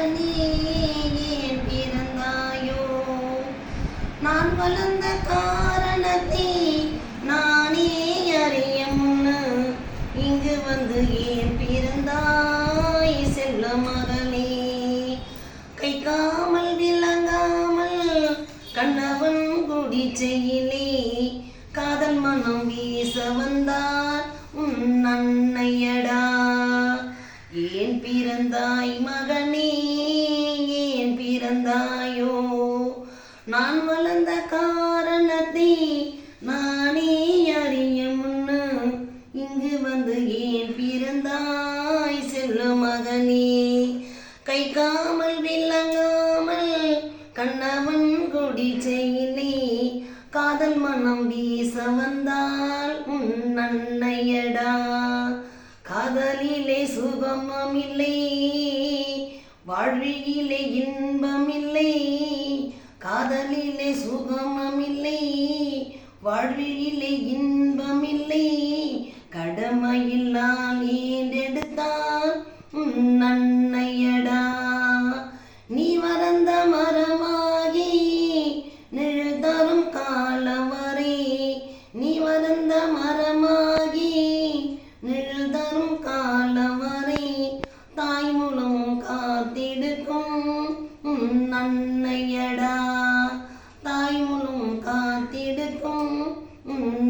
மகனே பிறந்தாயோ நான் வளர்ந்த காரணத்தை நானே அறிய இங்கு வந்து ஏன் பிறந்தாய் செல்ல மகளே? கை காமல் விளங்காமல் கண்ணவன் குடிச்சையிலே காதல் மனம் வீச வந்தார் உன் அன்னையடா ஏன் பிறந்தாய் மகனே? பிறந்தாயோ நான் வளர்ந்த காரணத்தை நானே அறிய முன்னு. இங்கு வந்து ஏன் பிறந்தாய் செல்லும் மகனே? கை காமல் விளங்காமல் கண்ணவன் கொடி செயலே காதல் மனம் வீச வந்தால் உன் அன்னையடா காதலிலே சுகமம் இல்லை. வாழ்வியிலே இன்பமில்லை காதலிலே சுகமமில்லை வாழ்வியிலே இன்பமில்லை கடமையில்லால் ஈடெடுத்தால் நன்னையடா. நீ மறந்த மரமாகி நிழல் தரும் காலம் வரை நீ மறந்த மரமாகி நிழல் தரும் காக்கும் நன்னையடா தாயுலும் காத்திடுக்கும் உன்